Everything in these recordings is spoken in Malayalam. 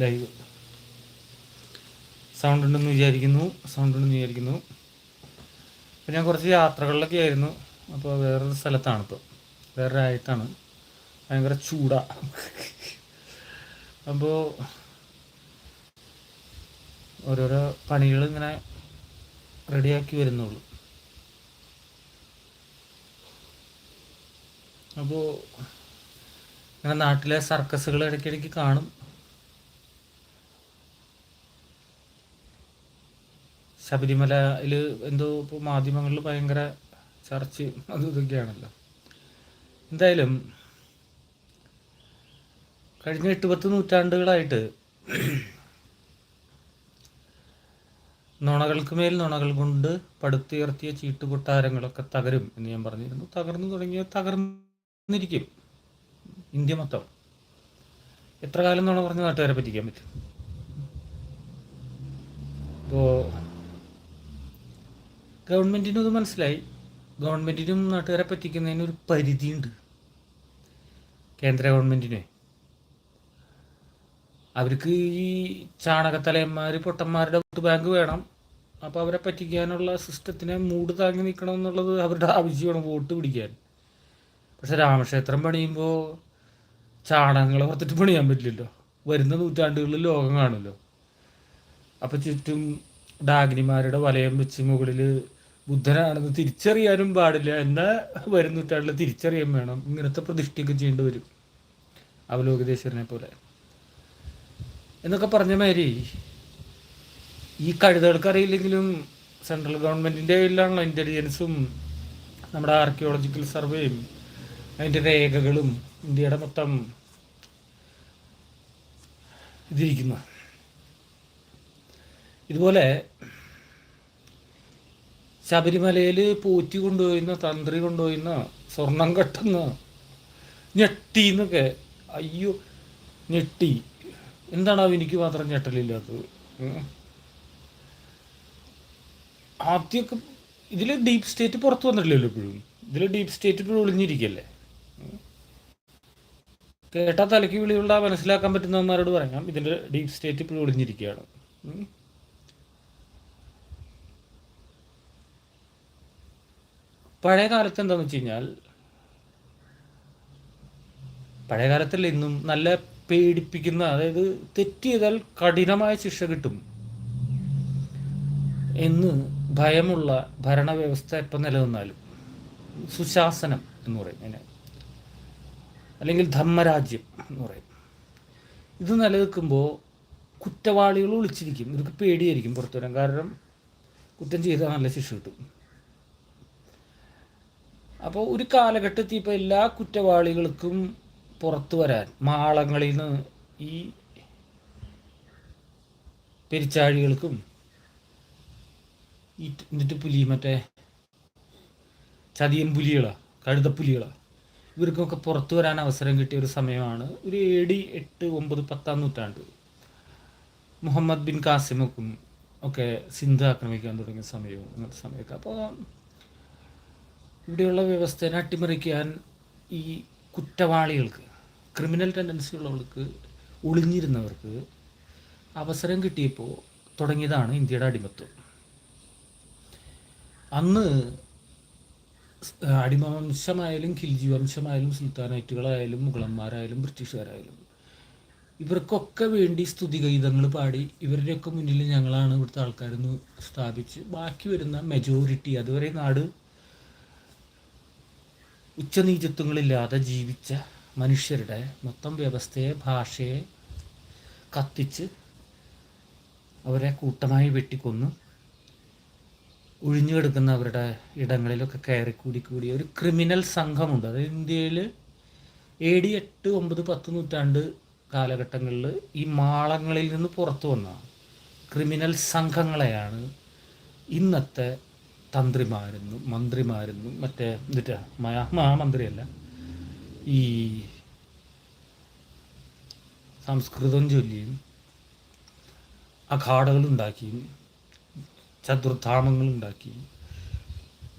ലൈവ് സൗണ്ട് ഉണ്ടെന്ന് വിചാരിക്കുന്നു. സൗണ്ട് ഉണ്ടെന്ന് വിചാരിക്കുന്നു. അപ്പോൾ ഞാൻ കുറച്ച് യാത്രകളിലൊക്കെ ആയിരുന്നു. അപ്പോൾ വേറൊരു സ്ഥലത്താണ് ഇപ്പോൾ വേറെ രാജ്യത്താണ് ഭയങ്കര ചൂടാ. അപ്പോൾ ഓരോരോ പണികൾ ഇങ്ങനെ റെഡിയാക്കി വരുന്നുള്ളൂ. അപ്പോൾ ഇങ്ങനെ നാട്ടിലെ സർക്കസുകൾ ഇടയ്ക്കിടയ്ക്ക് കാണും. ശബരിമലയിൽ എന്തോ ഇപ്പോൾ മാധ്യമങ്ങളിൽ ഭയങ്കര ചർച്ച അതും ഇതൊക്കെയാണല്ലോ. എന്തായാലും കഴിഞ്ഞ എട്ട് പത്ത് നൂറ്റാണ്ടുകളായിട്ട് നുണകൾക്ക് മേൽ നുണകൾ കൊണ്ട് പടുത്തുയർത്തിയ ചീട്ടുകൊട്ടാരങ്ങളൊക്കെ തകരും എന്ന് ഞാൻ പറഞ്ഞിരുന്നു. തകർന്നു തുടങ്ങിയ തകർന്നിരിക്കും ഇന്ത്യ മൊത്തം. എത്ര കാലം നുണ പറഞ്ഞ് നാട്ടുകാരെ പറ്റിക്കാൻ പറ്റും? ഇപ്പോൾ ഗവൺമെന്റിനും അത് മനസ്സിലായി. ഗവൺമെന്റിനും നാട്ടുകാരെ പറ്റിക്കുന്നതിന് ഒരു പരിധിയുണ്ട്. കേന്ദ്ര ഗവൺമെന്റിനെ അവർക്ക് ഈ ചാണകത്തലയന്മാർ പൊട്ടന്മാരുടെ വോട്ട് ബാങ്ക് വേണം. അപ്പോൾ അവരെ പറ്റിക്കാനുള്ള സിസ്റ്റത്തിനെ മൂട് താങ്ങി നിൽക്കണം എന്നുള്ളത് അവരുടെ ആവശ്യമാണ് വോട്ട് പിടിക്കാൻ. പക്ഷെ രാമക്ഷേത്രം പണിയുമ്പോൾ ചാണകങ്ങളെ ഓർത്തിട്ട് പണിയാൻ പറ്റില്ലല്ലോ. വരുന്ന നൂറ്റാണ്ടുകളിൽ ലോകം കാണുമല്ലോ. അപ്പോൾ ചുറ്റും ഡാഗ്നിമാരുടെ വലയം വെച്ച് മുകളിൽ ബുദ്ധനാണെന്ന് തിരിച്ചറിയാനും പാടില്ല. എന്നാൽ വരും തിരിച്ചറിയാൻ വേണം. ഇങ്ങനത്തെ പ്രതിഷ്ഠയൊക്കെ ചെയ്യേണ്ടി വരും. അവലോകിതേശ്വരനെ പോലെ. എന്നൊക്കെ പറഞ്ഞ മാതിരി ഈ കഴുതകൾക്ക് അറിയില്ലെങ്കിലും സെൻട്രൽ ഗവൺമെന്റിന്റെ കയ്യിലാണല്ലോ ഇന്റലിജൻസും നമ്മുടെ ആർക്കിയോളജിക്കൽ സർവേയും അതിന്റെ രേഖകളും ഇന്ത്യയുടെ മൊത്തം ഇതിരിക്കുന്നു. ഇതുപോലെ ശബരിമലയിൽ പോറ്റി കൊണ്ടുപോയിന്ന തന്ത്രി കൊണ്ടുപോയിന്ന സ്വർണം കെട്ടുന്ന ഞെട്ടി എന്നൊക്കെ. അയ്യോ ഞെട്ടി. എന്താണോ എനിക്ക് മാത്രം ഞെട്ടലില്ലാത്തത്. ആദ്യമൊക്കെ ഇതിൽ ഡീപ്പ് സ്റ്റേറ്റ് പുറത്തു വന്നിട്ടില്ലല്ലോ ഇപ്പോഴും. ഇതിൽ ഡീപ്പ് സ്റ്റേറ്റ് ഇപ്പോഴും ഒളിഞ്ഞിരിക്കല്ലേ? കേട്ടാൽ കേട്ടാ തലയ്ക്ക് വിളിയുള്ള മനസ്സിലാക്കാൻ പറ്റുന്നവന്മാരോട് പറയാം. ഇതിന്റെ ഡീപ്പ് സ്റ്റേറ്റ് ഇപ്പോഴും ഒളിഞ്ഞിരിക്കുകയാണ്. പഴയ കാലത്ത് എന്താണെന്ന് വെച്ച് കഴിഞ്ഞാൽ പഴയ കാലത്തിൽ ഇന്നും നല്ല പേടിപ്പിക്കുന്ന അതായത് തെറ്റ് ചെയ്താൽ കഠിനമായ ശിക്ഷ കിട്ടും എന്ന് ഭയമുള്ള ഭരണവ്യവസ്ഥ എപ്പം നിലനിന്നാലും. സുശാസനം എന്ന് പറയും അതിനെ. അല്ലെങ്കിൽ ധർമ്മരാജ്യം എന്ന് പറയും. ഇത് നിലനിൽക്കുമ്പോൾ കുറ്റവാളികൾ ഒളിച്ചിരിക്കും ഇവർക്ക് പേടിയായിരിക്കും പുറത്തു വരാൻ. കാരണം കുറ്റം ചെയ്താൽ നല്ല ശിക്ഷ കിട്ടും. അപ്പോൾ ഒരു കാലഘട്ടത്തിൽ ഇപ്പോൾ എല്ലാ കുറ്റവാളികൾക്കും പുറത്തു വരാൻ മാളങ്ങളിൽ നിന്ന് ഈ പെരിച്ചാഴികൾക്കും ഈ എന്നിട്ട് പുലി മറ്റേ ചതിയൻ പുലികളാ കഴുതപ്പുലികളാണ് ഇവർക്കൊക്കെ പുറത്തു വരാൻ അവസരം കിട്ടിയ ഒരു സമയമാണ് ഒരു എ ഡി എട്ട് ഒമ്പത് പത്താം നൂറ്റാണ്ട്. മുഹമ്മദ് ബിൻ കാസിമൊക്കും ഒക്കെ സിന്ധു ആക്രമിക്കാൻ തുടങ്ങിയ സമയവും അങ്ങനത്തെ സമയമൊക്കെ. അപ്പോൾ ഇവിടെയുള്ള വ്യവസ്ഥയെ അട്ടിമറിക്കാൻ ഈ കുറ്റവാളികൾക്ക് ക്രിമിനൽ ടെൻഡൻസി ഉള്ളവർക്ക് ഒളിഞ്ഞിരുന്നവർക്ക് അവസരം കിട്ടിയപ്പോൾ തുടങ്ങിയതാണ് ഇന്ത്യയുടെ അടിമത്വം അന്ന് അടിമവംശമായാലും ഖിൽജി വംശമായാലും സുൽത്താനേറ്റുകളായാലും മുഗളന്മാരായാലും ബ്രിട്ടീഷുകാരായാലും ഇവർക്കൊക്കെ വേണ്ടി സ്തുതിഗീതങ്ങൾ പാടി ഇവരുടെയൊക്കെ മുന്നിൽ ഞങ്ങളാണ് ഇവിടുത്തെ ആൾക്കാരെന്ന് സ്ഥാപിച്ച് ബാക്കി വരുന്ന മെജോറിറ്റി അതുവരെ നാട് ഉച്ചനീചത്വങ്ങളില്ലാതെ ജീവിച്ച മനുഷ്യരുടെ മൊത്തം വ്യവസ്ഥയെ ഭാഷയെ കത്തിച്ച് അവരെ കൂട്ടമായി വെട്ടിക്കൊന്നു. ഒഴിഞ്ഞു കിടക്കുന്ന അവരുടെ ഇടങ്ങളിലൊക്കെ കയറി കൂടി കൂടി ഒരു ക്രിമിനൽ സംഘമുണ്ട്. അത് ഇന്ത്യയിൽ എ ഡി എട്ട് ഒമ്പത് പത്ത് നൂറ്റാണ്ട് കാലഘട്ടങ്ങളിൽ ഈ മാളങ്ങളിൽ നിന്ന് പുറത്തു വന്ന ക്രിമിനൽ സംഘങ്ങളെയാണ് ഇന്നത്തെ തന്ത്രിമാരെന്നും മന്ത്രിമാരെന്നും മറ്റേ എന്നിട്ട് മഹാമന്ത്രിയല്ല ഈ സംസ്കൃതം ചൊല്ലിയും അഖാഡകളുണ്ടാക്കിയും ചതുർധാമങ്ങൾ ഉണ്ടാക്കിയും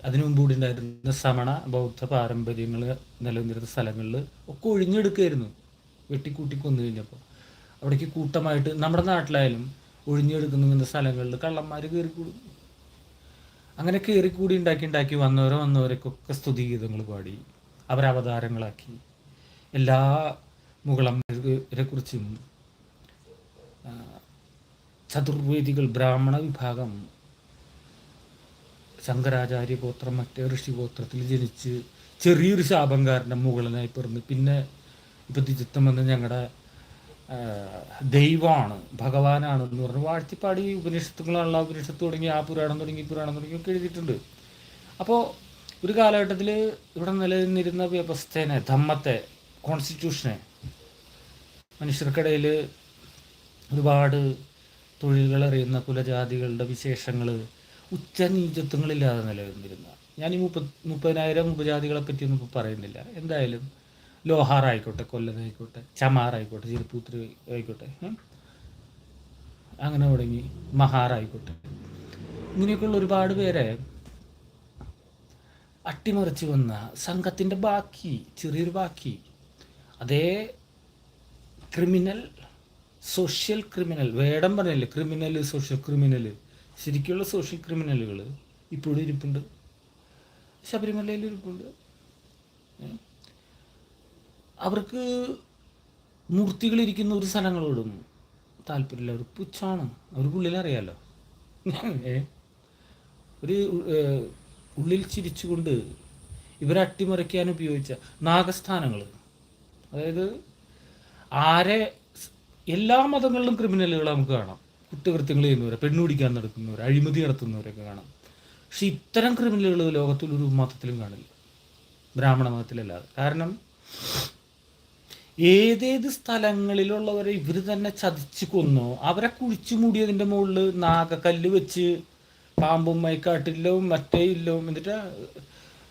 അതിനു മുമ്പ് കൂടി ഉണ്ടായിരുന്ന ശ്രമണ ബൗദ്ധ പാരമ്പര്യങ്ങൾ നിലനിന്നിരുന്ന സ്ഥലങ്ങളിൽ ഒക്കെ ഒഴിഞ്ഞെടുക്കുകയായിരുന്നു വെട്ടിക്കൂട്ടി കൊന്നു കഴിഞ്ഞപ്പോൾ. അവിടേക്ക് കൂട്ടമായിട്ട് നമ്മുടെ നാട്ടിലായാലും ഒഴിഞ്ഞെടുക്കുന്ന സ്ഥലങ്ങളിൽ കള്ളന്മാർ കയറിക്കൂടും. അങ്ങനെ കയറിക്കൂടി ഉണ്ടാക്കി ഉണ്ടാക്കി വന്നവരെ വന്നവരൊക്കെ സ്തുതിഗീതങ്ങൾ പാടി അവരവതാരങ്ങളാക്കി. എല്ലാ മുകളന്മാരെ കുറിച്ചും ചതുർവേദികൾ ബ്രാഹ്മണ വിഭാഗം ശങ്കരാചാര്യ ഗോത്രം മറ്റേ ഋഷി ഗോത്രത്തിൽ ജനിച്ച് ചെറിയൊരു ശാപംകാരന്റെ മുകളനായി പിറന്ന്. പിന്നെ ഇപ്പം തിജിത്തം വന്ന് ഞങ്ങളുടെ ദൈവമാണ് ഭഗവാനാണ് എന്ന് പറഞ്ഞ് വാഴ്ത്തിപ്പാടി ഉപനിഷത്തുകളാണല്ലോ ഉപനിഷത്ത് തുടങ്ങി ആ പുരാണം തുടങ്ങി പുരാണം തുടങ്ങി ഒക്കെ എഴുതിയിട്ടുണ്ട്. അപ്പോൾ ഒരു കാലഘട്ടത്തിൽ ഇവിടെ നിലനിന്നിരുന്ന വ്യവസ്ഥേനെ ധമ്മത്തെ കോൺസ്റ്റിറ്റ്യൂഷനെ മനുഷ്യർക്കിടയിൽ ഒരുപാട് തൊഴിലുകൾ അറിയുന്ന കുലജാതികളുടെ വിശേഷങ്ങൾ ഉച്ചനീചത്വങ്ങളില്ലാതെ നിലനിന്നിരുന്ന ഞാൻ ഈ മുപ്പ മുപ്പതിനായിരം ഉപജാതികളെ പറ്റിയൊന്നും ഇപ്പോൾ പറയുന്നില്ല. എന്തായാലും ലോഹാർ ആയിക്കോട്ടെ കൊല്ലനായിക്കോട്ടെ ചമാർ ആയിക്കോട്ടെ ചിരുപ്പൂത്തിരി ആയിക്കോട്ടെ. അങ്ങനെ തുടങ്ങി മഹാർ ആയിക്കോട്ടെ ഇങ്ങനെയൊക്കെയുള്ള ഒരുപാട് പേരെ അട്ടിമറിച്ച് വന്ന സംഘത്തിന്റെ ബാക്കി ചെറിയൊരു ബാക്കി. അതേ ക്രിമിനൽ സോഷ്യൽ ക്രിമിനൽ വേടം പറഞ്ഞില്ലേ ക്രിമിനൽ സോഷ്യൽ ക്രിമിനൽ ശരിക്കുള്ള സോഷ്യൽ ക്രിമിനലുകൾ ഇപ്പോഴും ഇരിപ്പുണ്ട്. ശബരിമലയിൽ ഇരിപ്പുണ്ട്? അവർക്ക് മൂർത്തികളിരിക്കുന്ന ഒരു സ്ഥലങ്ങളോടും താല്പര്യമില്ല. അവർ പുച്ഛാണ്. അവർക്ക് ഉള്ളിലറിയാലോ? ഒരു ഉള്ളിൽ ചിരിച്ചുകൊണ്ട് ഇവരെ അട്ടിമറിക്കാൻ ഉപയോഗിച്ച നാഗസ്ഥാനങ്ങൾ അതായത് ആരെ എല്ലാ മതങ്ങളിലും ക്രിമിനലുകൾ നമുക്ക് കാണാം. കുറ്റകൃത്യങ്ങൾ ചെയ്യുന്നവരെ പെണ്ണുപിടിക്കാൻ നടക്കുന്നവരെ അഴിമതി നടത്തുന്നവരൊക്കെ കാണാം. പക്ഷെ ഇത്തരം ക്രിമിനലുകൾ ലോകത്തിൽ ഒരു മതത്തിലും കാണില്ല. ബ്രാഹ്മണ മതത്തിലല്ലാതെ കാരണം ഏതേത് സ്ഥലങ്ങളിലുള്ളവരെ ഇവർ തന്നെ ചതിച്ച് കൊന്നു. അവരെ കുഴിച്ചു മൂടിയതിന്റെ മുകളിൽ നാഗക്കല്ല് വെച്ച് പാമ്പും മൈക്കാട്ടിലും മറ്റേ ഇല്ലവും എന്നിട്ട്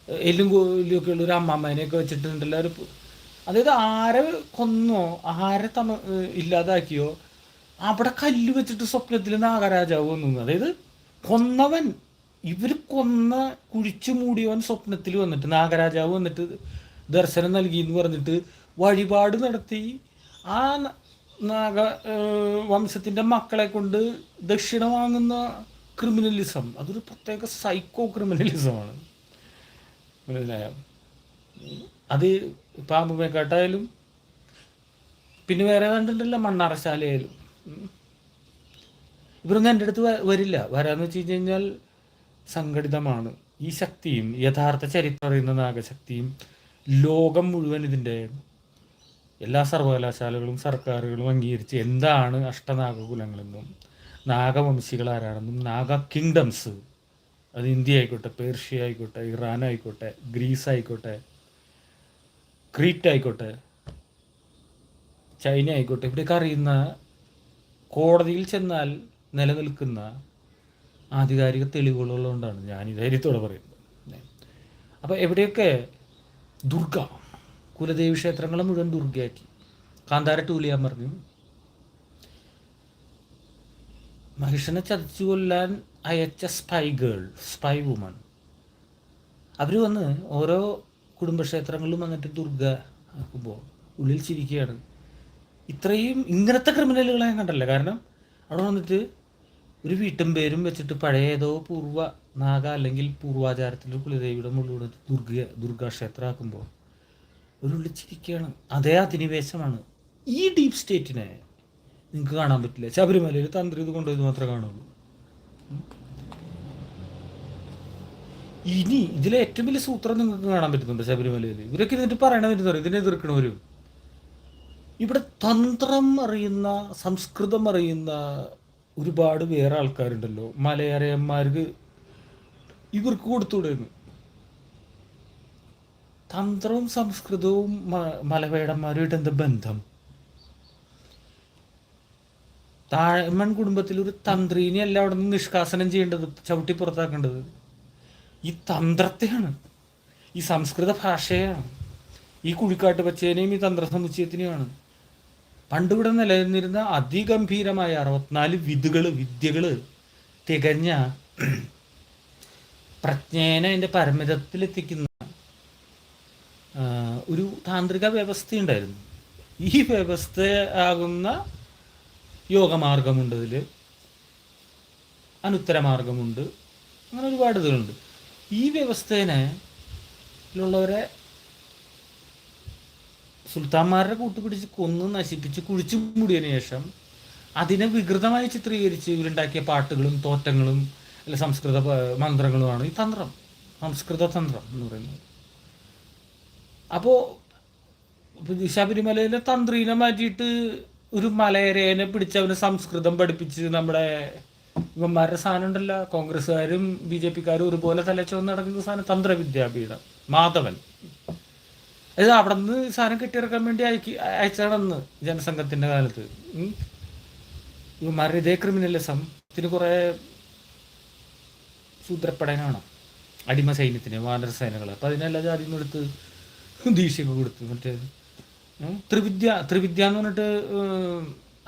എല്ലും കോലിയൊക്കെ ഉള്ള ഒരു അമ്മമ്മേനെയൊക്കെ വെച്ചിട്ടുണ്ടല്ലോ. ഒരു അതായത് ആരെ കൊന്നോ ആരെ തമ ഇല്ലാതാക്കിയോ അവിടെ കല്ല് വെച്ചിട്ട് സ്വപ്നത്തിൽ നാഗരാജാവ് വന്നു. അതായത് കൊന്നവൻ ഇവർ കൊന്ന കുഴിച്ചു മൂടിയവൻ സ്വപ്നത്തിൽ വന്നിട്ട് നാഗരാജാവ് വന്നിട്ട് ദർശനം നൽകി എന്ന് പറഞ്ഞിട്ട് വഴിപാട് നടത്തി. ആ നാഗ വംശത്തിന്റെ മക്കളെ കൊണ്ട് ദക്ഷിണ വാങ്ങുന്ന ക്രിമിനലിസം. അതൊരു പ്രത്യേക സൈക്കോ ക്രിമിനലിസമാണ്. മനസ്സിലായ? അത് പാമ്പ് മേക്കാട്ടായാലും പിന്നെ വേറെ കണ്ടിട്ടില്ല മണ്ണാറശാലയായാലും. ഇവരൊന്നും എന്റെ അടുത്ത് വരില്ല. വരാന്ന് വെച്ച് കഴിഞ്ഞ് കഴിഞ്ഞാൽ സംഘടിതമാണ്. ഈ ശക്തിയും യഥാർത്ഥ ചരിത്രം അറിയുന്ന നാഗശക്തിയും ലോകം മുഴുവൻ ഇതിന്റെ എല്ലാ സർവകലാശാലകളും സർക്കാരുകളും അംഗീകരിച്ച് എന്താണ് അഷ്ടനാഗകുലങ്ങളെന്നും നാഗവംശികൾ ആരാണെന്നും നാഗ കിങ്ഡംസ് അത് ഇന്ത്യ ആയിക്കോട്ടെ പേർഷ്യ ആയിക്കോട്ടെ ഇറാൻ ആയിക്കോട്ടെ ഗ്രീസ് ആയിക്കോട്ടെ ക്രീറ്റ് ആയിക്കോട്ടെ ചൈന ആയിക്കോട്ടെ ഇവിടെയൊക്കെ അറിയുന്ന കോടതിയിൽ ചെന്നാൽ നിലനിൽക്കുന്ന ആധികാരിക തെളിവുകളുള്ളതുകൊണ്ടാണ് ഞാൻ ഈ ധൈര്യത്തോടെ പറയുന്നത്. അപ്പോൾ എവിടെയൊക്കെ ദുർഗ കുലദേവി ക്ഷേത്രങ്ങളെ മുഴുവൻ ദുർഗയാക്കി. കാന്താര ടൂലിയാൻ പറഞ്ഞു. മഹിഷനെ ചതിച്ചു കൊല്ലാൻ അയച്ച സ്പൈ ഗേൾ സ്പൈ വുമൺ അവർ വന്ന് ഓരോ കുടുംബക്ഷേത്രങ്ങളിലും വന്നിട്ട് ദുർഗ ആക്കുമ്പോൾ ഉള്ളിൽ ചിരിക്കുകയാണ്. ഇത്രയും ഇങ്ങനത്തെ ക്രിമിനലുകളെ ഞാൻ കണ്ടല്ല. കാരണം അവിടെ വന്നിട്ട് ഒരു വീട്ടും പേരും വെച്ചിട്ട് പഴയ ഏതോ പൂർവ നാഗ അല്ലെങ്കിൽ പൂർവാചാരത്തിന്റെ കുലദേവിയുടെ മുകളിൽ ദുർഗ ദുർഗാക്ഷേത്രം ആക്കുമ്പോൾ ഒരു ഉള്ളിൽ ചിരിക്കുകയാണ് അതേ അധിനിവേശമാണ്. ഈ ഡീപ് സ്റ്റേറ്റിനെ നിങ്ങൾക്ക് കാണാൻ പറ്റില്ല? ശബരിമലയിൽ തന്ത്രി ഇത് കൊണ്ടുപോയത് മാത്രമേ കാണുള്ളൂ. ഇനി ഇതിലെ ഏറ്റവും വലിയ സൂത്രം നിങ്ങൾക്ക് കാണാൻ പറ്റുന്നുണ്ട് ശബരിമലയിൽ. ഇവരൊക്കെ ഇതിന് പറയണ വരുന്നവർ ഇതിനെ എതിർക്കണവരും ഇവിടെ തന്ത്രം അറിയുന്ന സംസ്കൃതം അറിയുന്ന ഒരുപാട് വേറെ ആൾക്കാരുണ്ടല്ലോ. മലയാളിയന്മാർക്ക് ഇവർക്ക് കൊടുത്തുവിടുന്നു തന്ത്രവും സംസ്കൃതവും മലവേടന്മാരുമായിട്ട് എന്താ ബന്ധം? താഴമൺ കുടുംബത്തിൽ ഒരു തന്ത്രീനെ അല്ല അവിടെ നിന്ന് നിഷ്കാസനം ചെയ്യേണ്ടത് ചവിട്ടി പുറത്താക്കേണ്ടത്. ഈ തന്ത്രത്തെയാണ്. ഈ സംസ്കൃത ഭാഷയാണ്. ഈ കുഴിക്കാട്ട് പച്ചേനെയും ഈ തന്ത്ര സമുച്ചയത്തിനെയുമാണ് പണ്ടിവിടെ നിലനിന്നിരുന്ന അതിഗംഭീരമായ അറുപത്തിനാല് വിധുകൾ വിദ്യകൾ തികഞ്ഞ പ്രജ്ഞേനെ അതിന്റെ പരമിതത്തിലെത്തിക്കുന്ന. ഒരു താന്ത്രിക വ്യവസ്ഥയുണ്ടായിരുന്നു. ഈ വ്യവസ്ഥ ആകുന്ന യോഗമാർഗമുണ്ട് ഇതിൽ അനുത്തരമാർഗമുണ്ട്. അങ്ങനെ ഒരുപാട് ഇതിലുണ്ട് ഈ വ്യവസ്ഥേനെ ഉള്ളവരെ സുൽത്താന്മാരുടെ കൂട്ടുപിടിച്ച് കൊന്ന് നശിപ്പിച്ച് കുഴിച്ചു മൂടിയതിനു ശേഷം അതിനെ വികൃതമായി ചിത്രീകരിച്ച് ഇവരുണ്ടാക്കിയ പാട്ടുകളും തോറ്റങ്ങളും അല്ലെ സംസ്കൃത മന്ത്രങ്ങളുമാണ് ഈ തന്ത്രം. സംസ്കൃത തന്ത്രം എന്ന് പറയുന്നത്. അപ്പോൾ ശബരിമലയിലെ തന്ത്രീനെ മാറ്റിയിട്ട് ഒരു മലയരേനെ പിടിച്ച് അവന് സംസ്കൃതം പഠിപ്പിച്ച് നമ്മുടെ ഇവന്മാരുടെ സാധനം ഉണ്ടല്ലോ കോൺഗ്രസ്സുകാരും ബി ജെ പിക്കാരും ഒരുപോലെ തലച്ചോന്ന് നടക്കുന്ന സാധനം തന്ത്രവിദ്യാപീഠം മാധവൻ. അത് അവിടെ നിന്ന് സാധനം കെട്ടിയിറക്കാൻ വേണ്ടി അയക്കി അയച്ചാണെന്ന് ജനസംഘത്തിന്റെ കാലത്ത്. ഇവന്മാരുടെ ഇതേ ക്രിമിനലിസം ഇതിന് കുറെ സൂത്രപ്പെടാനാണ് അടിമ സൈന്യത്തിന് വാനര സേനകൾ അപ്പം അതിനെല്ലാം ജാതി ദീക്ഷയൊക്കെ കൊടുത്തു. മറ്റേ ത്രിവിദ്യ ത്രിവിദ്യ എന്ന് പറഞ്ഞിട്ട്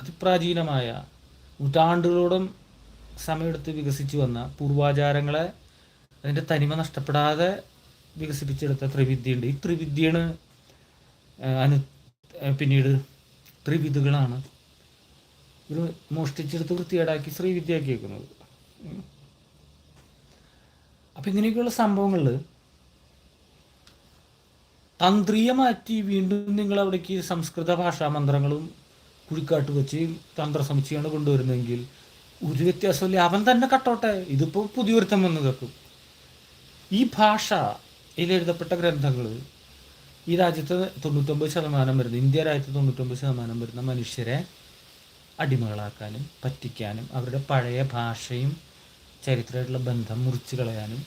അതിപ്രാചീനമായ നൂറ്റാണ്ടുകളോളം സമയമെടുത്ത് വികസിച്ചു വന്ന പൂർവാചാരങ്ങളെ അതിന്റെ തനിമ നഷ്ടപ്പെടാതെ വികസിപ്പിച്ചെടുത്ത ത്രിവിദ്യയുണ്ട്. ഈ ത്രിവിദ്യയാണ് അനു പിന്നീട് ത്രിവിധുകളാണ് ഇവർ മോഷ്ടിച്ചെടുത്ത് വൃത്തികേടാക്കി ശ്രീവിദ്യയാക്കി വെക്കുന്നത്. അപ്പം ഇങ്ങനെയൊക്കെയുള്ള സംഭവങ്ങളിൽ തന്ത്രീയ മാറ്റി വീണ്ടും നിങ്ങൾ അവിടേക്ക് സംസ്കൃത ഭാഷാ മന്ത്രങ്ങളും കുഴിക്കാട്ട് വെച്ച് തന്ത്ര സമുച്ചയാണ് കൊണ്ടുവരുന്നതെങ്കിൽ ഒരു വ്യത്യാസമില്ല. അവൻ തന്നെ കട്ടോട്ടെ. ഇതിപ്പോൾ പുതിയൊരുത്തം വന്ന് കേൾക്കും. ഈ ഭാഷ ഇതിലെഴുതപ്പെട്ട ഗ്രന്ഥങ്ങൾ ഈ രാജ്യത്ത് തൊണ്ണൂറ്റൊമ്പത് ശതമാനം വരുന്ന ഇന്ത്യ രാജ്യത്ത് തൊണ്ണൂറ്റൊമ്പത് ശതമാനം വരുന്ന മനുഷ്യരെ അടിമകളാക്കാനും പറ്റിക്കാനും അവരുടെ പഴയ ഭാഷയും ചരിത്രമായിട്ടുള്ള ബന്ധം മുറിച്ചു കളയാനും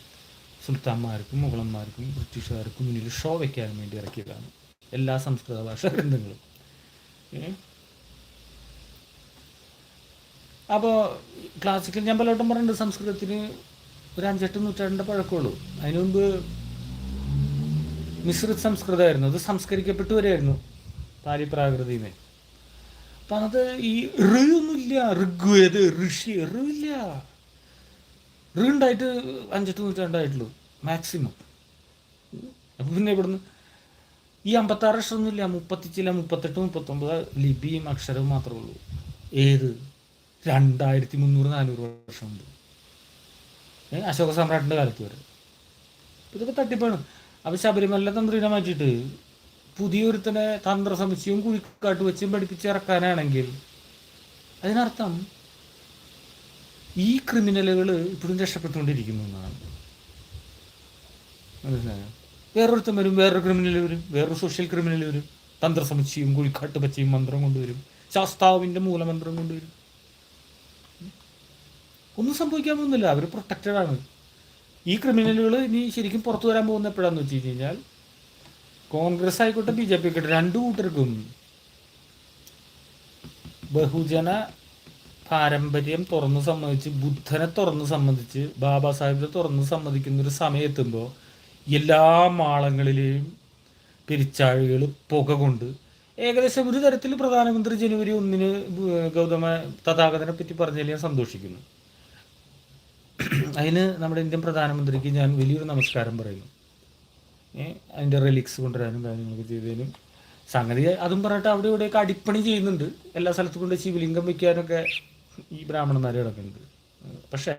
സുൽത്താന്മാർക്കും മുഗളന്മാർക്കും ബ്രിട്ടീഷുകാർക്കും മുന്നിൽ ഷോ വയ്ക്കാൻ വേണ്ടി ഇറക്കിയതാണ്. എല്ലാ സംസ്കൃത ഭാഷാ ഗ്രന്ഥങ്ങളും? അപ്പോൾ ക്ലാസിക്കൽ ഞാൻ പലവട്ടം പറഞ്ഞിട്ടുണ്ട് സംസ്കൃതത്തിന് ഒരു അഞ്ചെട്ട് നൂറ്റാണ്ടിന്റെ പഴക്കമുള്ളൂ. അതിനു മുമ്പ് മിശ്രിത് സംസ്കൃതമായിരുന്നു. അത് സംസ്കരിക്കപ്പെട്ടു വരെയായിരുന്നു പാലി പ്രാകൃതിമേ അപ്പം അത് ഈ ഋ ഒന്നുമില്ല. ഋഗ്വേദ് ഋഷി ഋ ഋ ഉണ്ടായിട്ട് അഞ്ചെട്ട് നൂറ്റാണ്ടായിട്ടുള്ളൂ മാക്സിമം അപ്പം പിന്നെ ഇവിടുന്ന് ഈ അമ്പത്താറ് അക്ഷരമൊന്നുമില്ല മുപ്പത്തിച്ചില്ല മുപ്പത്തെട്ട് മുപ്പത്തൊമ്പത് ലിപിയും അക്ഷരവും മാത്രമേ ഉള്ളൂ. ഏത്? രണ്ടായിരത്തി മുന്നൂറ് നാനൂറ് വർഷം മുമ്പ്. അശോക സമ്രാട്ടിന്റെ കാലത്ത് വരെ. ഇതൊക്കെ തട്ടിപ്പാണ്. അപ്പോൾ ശബരിമല തന്ത്രിനെ മാറ്റിയിട്ട് പുതിയൊരുത്തനെ തന്ത്ര സമുച്ചയവും കുഴിക്കാട്ട് വെച്ചും പഠിപ്പിച്ചിറക്കാനാണെങ്കിൽ അതിനർത്ഥം ഈ ക്രിമിനലുകൾ ഇപ്പോഴും രക്ഷപ്പെട്ടുകൊണ്ടിരിക്കുന്നു എന്നാണ്. മനസ്സിലായോ? വേറൊരുത്തം വരും വേറൊരു ക്രിമിനൽ വരും വേറൊരു സോഷ്യൽ ക്രിമിനൽ വരും. തന്ത്രസമുച്ചയും കുഴിക്കാട്ട് പച്ചയും മന്ത്രം കൊണ്ടുവരും. ശാസ്താവിന്റെ മൂലമന്ത്രം കൊണ്ടുവരും. ഒന്നും സംഭവിക്കാൻ പോകുന്നില്ല. അവർ പ്രൊട്ടക്റ്റഡ് ആണ്. ഈ ക്രിമിനലുകൾ ഇനി ശരിക്കും പുറത്തു വരാൻ പോകുന്ന എപ്പോഴാന്ന് വെച്ച് കഴിഞ്ഞാൽ കോൺഗ്രസ് ആയിക്കോട്ടെ ബി ജെ പി ആയിക്കോട്ടെ രണ്ടു കൂട്ടർക്കും ബഹുജന പാരമ്പര്യം തുറന്നു സമ്മതിച്ച് ബുദ്ധനെ തുറന്നു സമ്മതിച്ച് ബാബാ സാഹിബിനെ തുറന്നു സമ്മതിക്കുന്ന ഒരു സമയത്തുമ്പോൾ എല്ലാ മാളങ്ങളിലെയും പെരിച്ചാഴികൾ പുക കൊണ്ട് ഏകദേശം ഒരു തരത്തിൽ പ്രധാനമന്ത്രി ജനുവരി ഒന്നിന് ഗൗതമ തഥാഗതനെ പറ്റി പറഞ്ഞതിൽ ഞാൻ സന്തോഷിക്കുന്നു. അതിന് നമ്മുടെ ഇന്ത്യൻ പ്രധാനമന്ത്രിക്ക് ഞാൻ വലിയൊരു നമസ്കാരം പറയുന്നു. അതിന്റെ റിലിക്സ് കൊണ്ടുവരാനും കാര്യങ്ങളൊക്കെ ചെയ്തതിനും. സംഗതി അതും പറഞ്ഞിട്ട് അവിടെ ഇവിടെയൊക്കെ അടിപ്പണി ചെയ്യുന്നുണ്ട്. എല്ലാ സ്ഥലത്തും കൊണ്ട് ശിവലിംഗം വെക്കാനൊക്കെ ഈ ബ്രാഹ്മണന്മാർ കിടക്കുന്നത് പക്ഷേ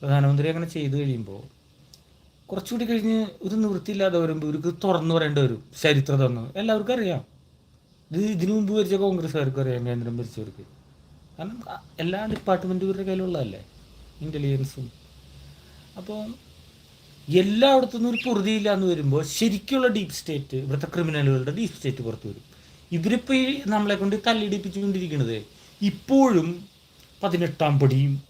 പ്രധാനമന്ത്രി അങ്ങനെ ചെയ്തു കഴിയുമ്പോൾ കുറച്ചുകൂടി കഴിഞ്ഞ് ഒരു നിവൃത്തിയില്ലാതെ വരുമ്പോൾ ഇവർക്ക് തുറന്നു പറയേണ്ടി വരും. ചരിത്രം തന്നു എല്ലാവർക്കും അറിയാം. ഇത് ഇതിനു മുമ്പ് ഭരിച്ച കോൺഗ്രസ്സുകാർക്കും അറിയാം കേന്ദ്രം ഭരിച്ചവർക്ക്. കാരണം എല്ലാ ഡിപ്പാർട്ട്മെന്റും ഇവരുടെ കയ്യിലുള്ളതല്ലേ? ഇന്റലിജൻസും അപ്പോൾ എല്ലായിടത്തുനിന്നും ഒരു പൊറുതിയില്ല എന്ന് വരുമ്പോൾ ശരിക്കുള്ള ഡീപ്പ് സ്റ്റേറ്റ് ഇവിടുത്തെ ക്രിമിനലുകളുടെ ഡീപ്പ് സ്റ്റേറ്റ് പുറത്തു വരും. ഇവരിപ്പോൾ ഈ നമ്മളെ കൊണ്ട് തല്ലിടിപ്പിച്ചുകൊണ്ടിരിക്കുന്നത് ഇപ്പോഴും പതിനെട്ടാം പടിയും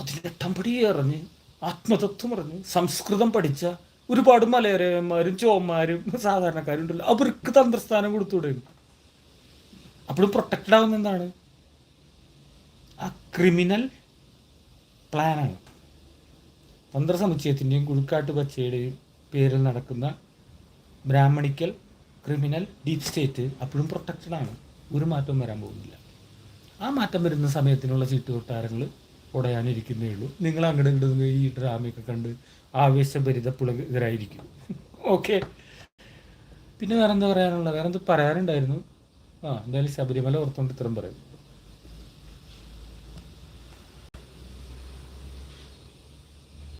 പതിനെട്ടാം പടി അറിഞ്ഞ് ആത്മതത്വം അറിഞ്ഞ് സംസ്കൃതം പഠിച്ച ഒരുപാട് മലയാളന്മാരും ചോമാരും സാധാരണക്കാരും ഉണ്ടല്ലോ. അവർക്ക് തന്ത്രസ്ഥാനം കൊടുത്തുകൂടെ അപ്പോഴും പ്രൊട്ടക്റ്റഡ് ആവുന്ന എന്താണ്? ആ ക്രിമിനൽ പ്ലാനാണ് തന്ത്രസമുച്ചയത്തിന്റെയും കുഴുക്കാട്ട് പച്ചയുടെയും പേരിൽ നടക്കുന്ന ബ്രാഹ്മണിക്കൽ ക്രിമിനൽ ഡീപ് സ്റ്റേറ്റ് അപ്പോഴും പ്രൊട്ടക്റ്റഡ് ആണ്. ഒരു മാറ്റവും വരാൻ പോകുന്നില്ല. ആ മാറ്റം വരുന്ന സമയത്തിനുള്ള ചീട്ട് കൊട്ടാരങ്ങൾ ഉടയാനിരിക്കുന്നേ ഉള്ളൂ. നിങ്ങൾ അങ്ങോട്ട് ഇങ്ങോട്ട് ഈ ഡ്രാമയൊക്കെ കണ്ട് ആവേശഭരിത പുളകരായിരിക്കും ഓക്കെ. പിന്നെ വേറെന്താ പറയാനുള്ളത്? വേറെന്താ പറയാനുണ്ടായിരുന്നു? ആ എന്തായാലും ശബരിമല ഓർത്തുകൊണ്ട് ഇത്രയും പറയും